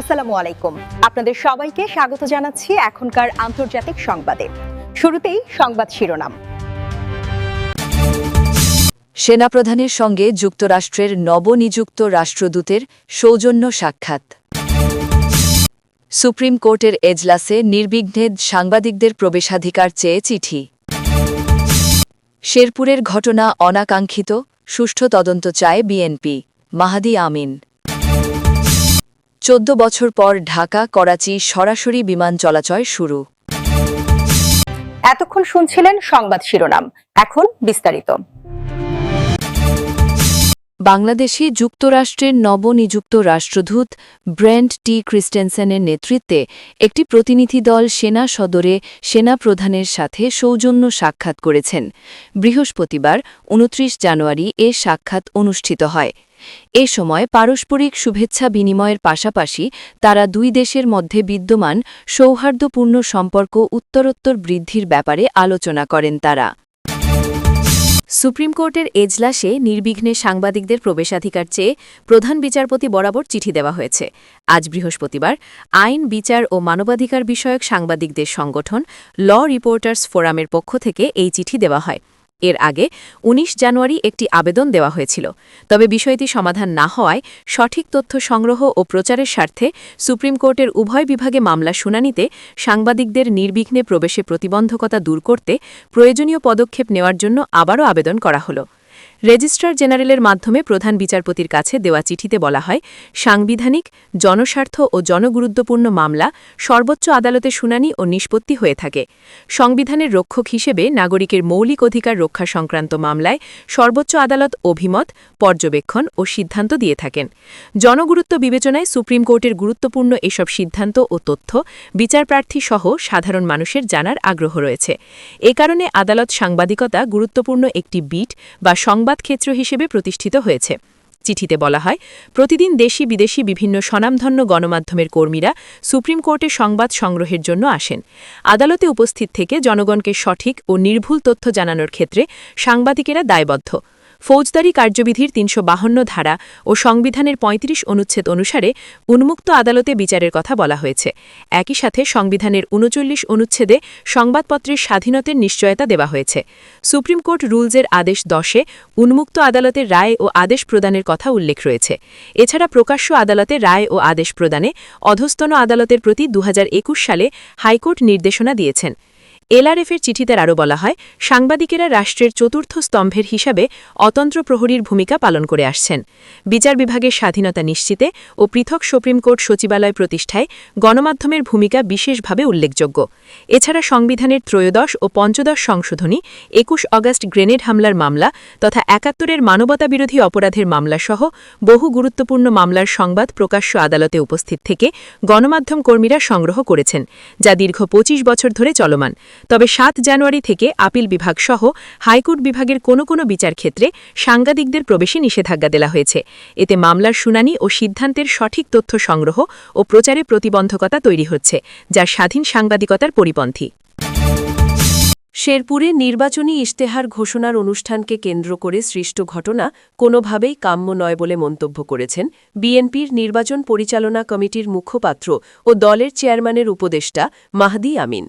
আসসালামু আলাইকুম। আপনাদের সবাইকে স্বাগত জানাচ্ছি এখনকার আন্তর্জাতিক সংবাদে। শুরুতেই সংবাদ শিরোনাম। সেনাপ্রধানের সঙ্গে যুক্তরাষ্ট্রের নবনিযুক্ত রাষ্ট্রদূতের সৌজন্য সাক্ষাৎ। সুপ্রিম কোর্টের এজলাসে নির্বিঘ্নে সাংবাদিকদের প্রবেশাধিকার চেয়ে চিঠি। শেরপুরের ঘটনা অনাকাঙ্ক্ষিত, সুষ্ঠু তদন্ত চায় বিএনপি, মাহাদি আমিন। চোদ্দ বছর পর ঢাকা করাচি সরাসরি বিমান চলাচল শুরু। এতক্ষণ শুনছিলেন সংবাদ শিরোনাম। এখন বিস্তারিত। বাংলাদেশে যুক্তরাষ্ট্রের নবনিযুক্ত রাষ্ট্রদূত ব্রেন্ট টি ক্রিস্টেনসেনের নেতৃত্বে একটি প্রতিনিধি দল সেনা সদরে সেনা প্রধানের সাথে সৌজন্য সাক্ষাৎ করেছেন। বৃহস্পতিবার, উনত্রিশ জানুয়ারি এ সাক্ষাৎ অনুষ্ঠিত হয়। এ সময় পারস্পরিক শুভেচ্ছা বিনিময়ের পাশাপাশি তারা দুই দেশের মধ্যে বিদ্যমান সৌহার্দ্যপূর্ণ সম্পর্ক, উত্তরোত্তর বৃদ্ধির ব্যাপারে আলোচনা করেন তারা। সুপ্রিম কোর্টের এজলাসে নির্বিঘ্নে সাংবাদিকদের প্রবেশাধিকার চেয়ে প্রধান বিচারপতি বরাবর চিঠি দেওয়া হয়েছে। আজ বৃহস্পতিবার আইন, বিচার ও মানবাধিকার বিষয়ক সাংবাদিকদের সংগঠন ল রিপোর্টার্স ফোরামের পক্ষ থেকে এই চিঠি দেওয়া হয়। এর আগে ১৯ জানুয়ারি একটি আবেদন দেওয়া হয়েছিল। তবে বিষয়টি সমাধান না হওয়ায় সঠিক তথ্য সংগ্রহ ও প্রচারের স্বার্থে সুপ্রিম কোর্টের উভয় বিভাগে মামলা শুনানিতে সাংবাদিকদের নির্বিঘ্নে প্রবেশে প্রতিবন্ধকতা দূর করতে প্রয়োজনীয় পদক্ষেপ নেওয়ার জন্য আবারও আবেদন করা হলো। রেজিস্ট্রার জেনারেলের মাধ্যমে প্রধান বিচারপতির কাছে দেওয়া চিঠিতে বলা হয়, সাংবিধানিক, জনস্বার্থ ও জনগুরুত্বপূর্ণ মামলা সর্বোচ্চ আদালতে শুনানি ও নিষ্পত্তি হয়ে থাকে। সংবিধানের রক্ষক হিসেবে নাগরিকের মৌলিক অধিকার রক্ষা সংক্রান্ত মামলায় সর্বোচ্চ আদালত অভিমত, পর্যবেক্ষণ ও সিদ্ধান্ত দিয়ে থাকেন। জনগুরুত্ব বিবেচনায় সুপ্রিম কোর্টের গুরুত্বপূর্ণ এসব সিদ্ধান্ত ও তথ্য বিচারপ্রার্থী সহ সাধারণ মানুষের জানার আগ্রহ রয়েছে। এ কারণে আদালত সাংবাদিকতা গুরুত্বপূর্ণ একটি বিট বা সংবাদ ক্ষেত্র হিসেবে প্রতিষ্ঠিত হয়েছে। চিঠিতে বলা হয়, প্রতিদিন দেশি বিদেশি বিভিন্ন স্বনামধন্য গণমাধ্যমের কর্মীরা সুপ্রিম কোর্টে সংবাদ সংগ্রহের জন্য আসেন। আদালতে উপস্থিত থেকে জনগণকে সঠিক ও নির্ভুল তথ্য জানানোর ক্ষেত্রে সাংবাদিকেরা দায়বদ্ধ। ফৌজদারি কার্যবিধির তিনশো ধারা ও সংবিধানের ৩৫ অনুচ্ছেদ অনুসারে উন্মুক্ত আদালতে বিচারের কথা বলা হয়েছে। একই সাথে সংবিধানের উনচল্লিশ অনুচ্ছেদে সংবাদপত্রের স্বাধীনতার নিশ্চয়তা দেওয়া হয়েছে। সুপ্রিম কোর্ট রুলসের আদেশ দশে উন্মুক্ত আদালতের রায় ও আদেশ প্রদানের কথা উল্লেখ রয়েছে। এছাড়া প্রকাশ্য আদালতে রায় ও আদেশ প্রদানে অধস্তন আদালতের প্রতি দুহাজার একুশ সালে হাইকোর্ট নির্দেশনা দিয়েছেন। এলআরএফের চিঠিতে আরও বলা হয়, সাংবাদিকেরা রাষ্ট্রের চতুর্থ স্তম্ভের হিসাবে অতন্ত্র প্রহরীর ভূমিকা পালন করে আসছেন। বিচার বিভাগের স্বাধীনতা নিশ্চিতে ও পৃথক সুপ্রিম কোর্ট সচিবালয় প্রতিষ্ঠায় গণমাধ্যমের ভূমিকা বিশেষভাবে উল্লেখযোগ্য। এছাড়া সংবিধানের ত্রয়োদশ ও পঞ্চদশ সংশোধনী, একুশ অগাস্ট গ্রেনেড হামলার মামলা তথা একাত্তরের মানবতাবিরোধী অপরাধের মামলাসহ বহু গুরুত্বপূর্ণ মামলার সংবাদ প্রকাশ্য আদালতে উপস্থিত থেকে গণমাধ্যম কর্মীরা সংগ্রহ করেছেন, যা দীর্ঘ ২৫ বছর ধরে চলমান। তবে সাত জানুয়ারি থেকে আপিল বিভাগ সহ হাইকোর্ট বিভাগের কোনো কোনো বিচার ক্ষেত্রে সাংবাদিকদের প্রবেশে নিষেধাজ্ঞা দেওয়া হয়েছে। এতে মামলার শুনানি ও সিদ্ধান্তের সঠিক তথ্য সংগ্রহ ও প্রচারে প্রতিবন্ধকতা তৈরি হচ্ছে, যা স্বাধীন সাংবাদিকতার পরিপন্থী। শেরপুরে নির্বাচনী ইশতেহার ঘোষণার অনুষ্ঠানকে কেন্দ্র করে সৃষ্ট ঘটনা কোনোভাবেই কাম্য নয় বলে মন্তব্য করেছেন বিএনপির নির্বাচন পরিচালনা কমিটির মুখপাত্র ও দলের চেয়ারম্যানের উপদেষ্টা মাহদি আমিন।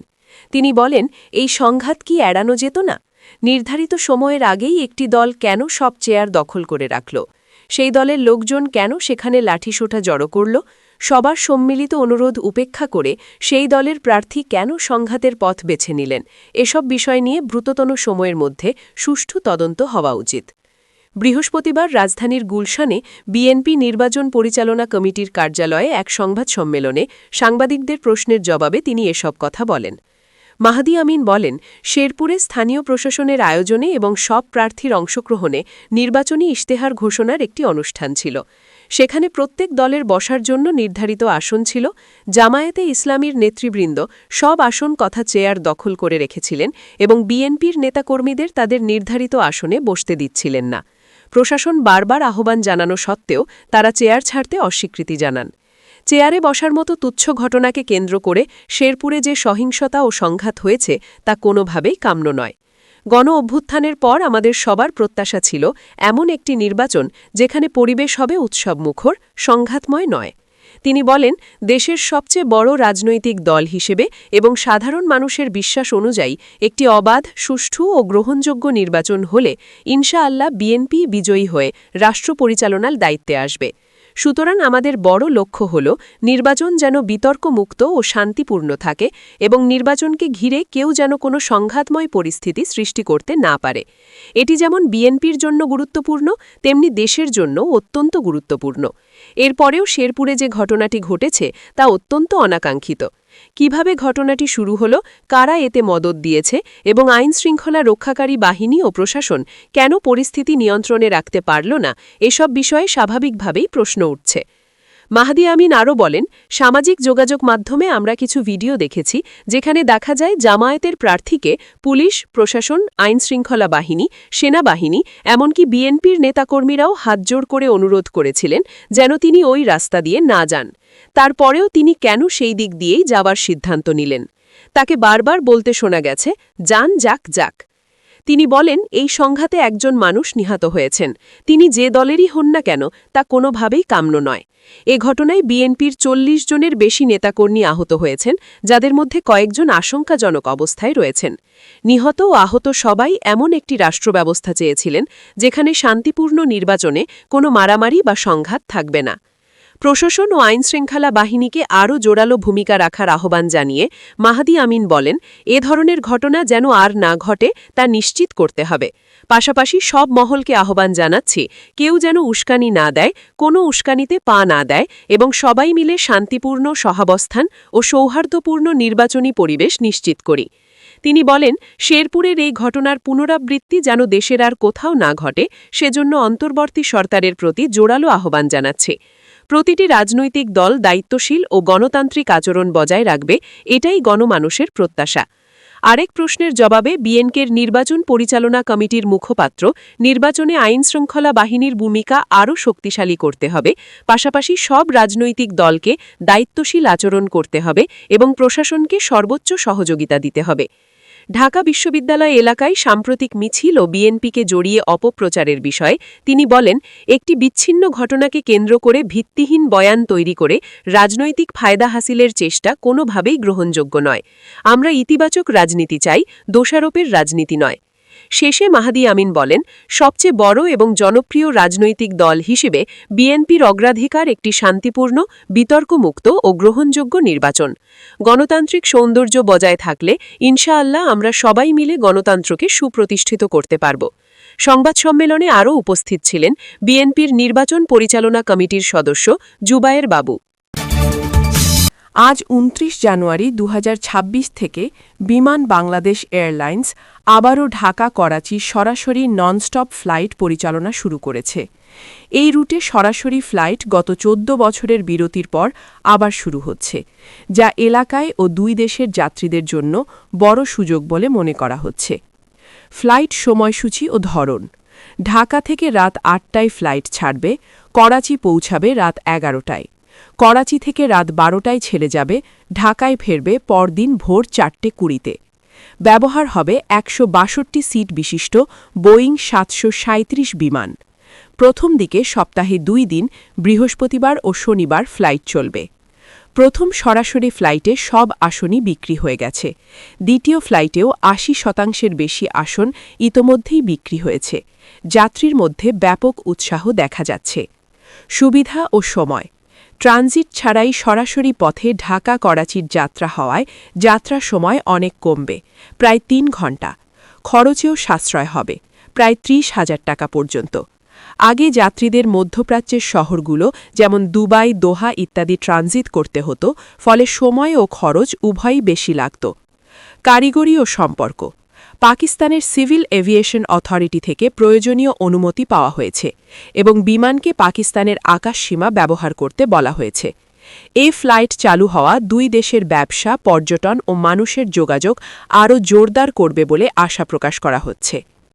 তিনি বলেন, এই সংঘাত কি এড়ানো যেত না? নির্ধারিত সময়ের আগেই একটি দল কেন সব চেয়ার দখল করে রাখল? সেই দলের লোকজন কেন সেখানে লাঠিসোঁটা জড়ো করল? সবার সম্মিলিত অনুরোধ উপেক্ষা করে সেই দলের প্রার্থী কেন সংঘাতের পথ বেছে নিলেন? এসব বিষয় নিয়ে দ্রুততম সময়ের মধ্যে সুষ্ঠু তদন্ত হওয়া উচিত। বৃহস্পতিবার রাজধানীর গুলশানে বিএনপি নির্বাচন পরিচালনা কমিটির কার্যালয়ে এক সংবাদ সম্মেলনে সাংবাদিকদের প্রশ্নের জবাবে তিনি এসব কথা বলেন। মাহাদি আমিন বলেন, শেরপুরে স্থানীয় প্রশাসনের আয়োজনে এবং সব প্রার্থীর অংশগ্রহণে নির্বাচনী ইশতেহার ঘোষণার একটি অনুষ্ঠান ছিল। সেখানে প্রত্যেক দলের বসার জন্য নির্ধারিত আসন ছিল। জামায়াতে ইসলামীর নেতৃবৃন্দ সব আসন কথা চেয়ার দখল করে রেখেছিলেন এবং বিএনপির নেতাকর্মীদের তাদের নির্ধারিত আসনে বসতে দিচ্ছিলেন না। প্রশাসন বারবার আহ্বান জানানো সত্ত্বেও তারা চেয়ার ছাড়তে অস্বীকৃতি জানান। চেয়ারে বসার মতো তুচ্ছ ঘটনাকে কেন্দ্র করে শেরপুরে যে সহিংসতা ও সংঘাত হয়েছে, তা কোনোভাবেই কাম্য নয়। গণ অভ্যুত্থানের পর আমাদের সবার প্রত্যাশা ছিল এমন একটি নির্বাচন যেখানে পরিবেশ হবে উৎসবমুখর, সংঘাতময় নয়। তিনি বলেন, দেশের সবচেয়ে বড় রাজনৈতিক দল হিসেবে এবং সাধারণ মানুষের বিশ্বাস অনুযায়ী একটি অবাধ, সুষ্ঠু ও গ্রহণযোগ্য নির্বাচন হলে ইনশাআল্লাহ বিএনপি বিজয়ী হয়ে রাষ্ট্র পরিচালনার দায়িত্বে আসবে। সুতরাং আমাদের বড় লক্ষ্য হল নির্বাচন যেন বিতর্কমুক্ত ও শান্তিপূর্ণ থাকে এবং নির্বাচনকে ঘিরে কেউ যেন কোনো সংঘাতময় পরিস্থিতি সৃষ্টি করতে না পারে। এটি যেমন বিএনপির জন্য গুরুত্বপূর্ণ, তেমনি দেশের জন্য অত্যন্ত গুরুত্বপূর্ণ। এরপরেও শেরপুরে যে ঘটনাটি ঘটেছে তা অত্যন্ত অনাকাঙ্ক্ষিত। কীভাবে ঘটনাটি শুরু হল, কারা এতে মদত দিয়েছে এবং আইন শৃঙ্খলা রক্ষাকারী বাহিনী ও প্রশাসন কেন পরিস্থিতি নিয়ন্ত্রণে রাখতে পারল না, এসব বিষয়ে স্বাভাবিকভাবেই প্রশ্ন উঠছে। মাহাদি আমিন আরও বলেন, সামাজিক যোগাযোগ মাধ্যমে আমরা কিছু ভিডিও দেখেছি যেখানে দেখা যায় জামায়াতের প্রার্থীকে পুলিশ, প্রশাসন আইন শৃঙ্খলা বাহিনী, সেনাবাহিনী, এমনকি বিএনপির নেতাকর্মীরাও হাতজোড় করে অনুরোধ করেছিলেন যেন তিনি ওই রাস্তা দিয়ে না যান। তারপরেও তিনি কেন সেই দিক দিয়েই যাওয়ার সিদ্ধান্ত নিলেন? তাকে বারবার বলতে শোনা গেছে, যান যাক যাক। তিনি বলেন, এই সংঘাতে একজন মানুষ নিহত হয়েছেন। তিনি যে দলেরই হন না কেন, তা কোনোভাবেই কাম্য নয়। এ ঘটনায় বিএনপির চল্লিশ জনের বেশি নেতাকর্মী আহত হয়েছেন, যাদের মধ্যে কয়েকজন আশঙ্কাজনক অবস্থায় রয়েছেন। নিহত ও আহত সবাই এমন একটি রাষ্ট্রব্যবস্থা চেয়েছিলেন, যেখানে শান্তিপূর্ণ নির্বাচনে কোনো মারামারি বা সংঘাত থাকবে না। প্রশাসন ও আইনশৃঙ্খলা বাহিনীকে আরও জোরালো ভূমিকা রাখার আহ্বান জানিয়ে মাহাদি আমিন বলেন, এ ধরনের ঘটনা যেন আর না ঘটে, তা নিশ্চিত করতে হবে। পাশাপাশি সব মহলকে আহ্বান জানাচ্ছি, কেউ যেন উস্কানি না দেয়, কোনো উস্কানিতে পা না দেয় এবং সবাই মিলে শান্তিপূর্ণ সহাবস্থান ও সৌহার্দ্যপূর্ণ নির্বাচনী পরিবেশ নিশ্চিত করি। তিনি বলেন, শেরপুরের এই ঘটনার পুনরাবৃত্তি যেন দেশের আর কোথাও না ঘটে, সেজন্য অন্তর্বর্তী সরকারের প্রতি জোরালো আহ্বান জানাচ্ছে। প্রতিটি রাজনৈতিক দল দায়িত্বশীল ও গণতান্ত্রিক আচরণ বজায় রাখবে, এটাই গণমানুষের প্রত্যাশা। আরেক প্রশ্নের জবাবে বিএনকের নির্বাচন পরিচালনা কমিটির মুখপাত্র, নির্বাচনে আইন শৃঙ্খলা বাহিনীর ভূমিকা আরও শক্তিশালী করতে হবে, পাশাপাশি সব রাজনৈতিক দলকে দায়িত্বশীল আচরণ করতে হবে এবং প্রশাসনকে সর্বোচ্চ সহযোগিতা দিতে হবে। ঢাকা বিশ্ববিদ্যালয় এলাকায় সাম্প্রতিক মিছিল ও বিএনপিকে জড়িয়ে অপপ্রচারের বিষয়ে তিনি বলেন, একটি বিচ্ছিন্ন ঘটনাকে কেন্দ্র করে ভিত্তিহীন বয়ান তৈরি করে রাজনৈতিক ফায়দা হাসিলের চেষ্টা কোনোভাবেই গ্রহণযোগ্য নয়। আমরা ইতিবাচক রাজনীতি চাই, দোষারোপের রাজনীতি নয়। শেষে মাহাদি আমিন বলেন, সবচেয়ে বড় এবং জনপ্রিয় রাজনৈতিক দল হিসেবে বিএনপির অগ্রাধিকার একটি শান্তিপূর্ণ, বিতর্কমুক্ত ও গ্রহণযোগ্য নির্বাচন। গণতান্ত্রিক সৌন্দর্য বজায় থাকলে, ইনশাআল্লাহ আমরা সবাই মিলে গণতন্ত্রকে সুপ্রতিষ্ঠিত করতে পারব। সংবাদ সম্মেলনে আরও উপস্থিত ছিলেন বিএনপির নির্বাচন পরিচালনা কমিটির সদস্য জুবায়ের বাবু। আজ উনত্রিশ জানুয়ারি দু হাজার ছাব্বিশ থেকে বিমান বাংলাদেশ এয়ারলাইন্স আবারও ঢাকা, করাচি সরাসরি ননস্টপ ফ্লাইট পরিচালনা শুরু করেছে। এই রুটে সরাসরি ফ্লাইট গত চোদ্দ বছরের বিরতির পর আবার শুরু হচ্ছে, যা এলাকায় ও দুই দেশের যাত্রীদের জন্য বড় সুযোগ বলে মনে করা হচ্ছে। ফ্লাইট সময়সূচি ও ধরন। ঢাকা থেকে রাত আটটায় ফ্লাইট ছাড়বে, করাচি পৌঁছাবে রাত এগারোটায়। করাচি থেকে রাত বারোটায় ছেড়ে যাবে, ঢাকায় ফেরবে পরদিন ভোর চারটে কুড়িতে। ব্যবহার হবে একশো বাষট্টি সিট বিশিষ্ট বোয়িং সাতশো বিমান। প্রথম দিকে সপ্তাহে দুই দিন, বৃহস্পতিবার ও শনিবার ফ্লাইট চলবে। প্রথম সরাসরি ফ্লাইটে সব আসনই বিক্রি হয়ে গেছে। দ্বিতীয় ফ্লাইটেও আশি শতাংশের বেশি আসন ইতোমধ্যেই বিক্রি হয়েছে। যাত্রীর মধ্যে ব্যাপক উৎসাহ দেখা যাচ্ছে। সুবিধা ও সময়। ট্রানজিট ছাড়াই সরাসরি পথে ঢাকা করাচির যাত্রা হওয়ায় যাত্রার সময় অনেক কমবে, প্রায় তিন ঘণ্টা খরচেও সাশ্রয় হবে, প্রায় ত্রিশ হাজার টাকা পর্যন্ত। আগে যাত্রীদের মধ্যপ্রাচ্যের শহরগুলো, যেমন দুবাই, দোহা ইত্যাদি ট্রানজিট করতে হতো, ফলে সময় ও খরচ উভয়ই বেশি লাগত। কারিগরি ও সম্পর্ক পাকিস্তানের সিভিল এভিয়েশন অথরিটি থেকে প্রয়োজনীয় অনুমতি পাওয়া হয়েছে এবং বিমানকে পাকিস্তানের আকাশসীমা ব্যবহার করতে বলা হয়েছে। এ ফ্লাইট চালু হওয়া দুই দেশের ব্যবসা, পর্যটন ও মানুষের যোগাযোগ আরও জোরদার করবে বলে আশা প্রকাশ করা হচ্ছে।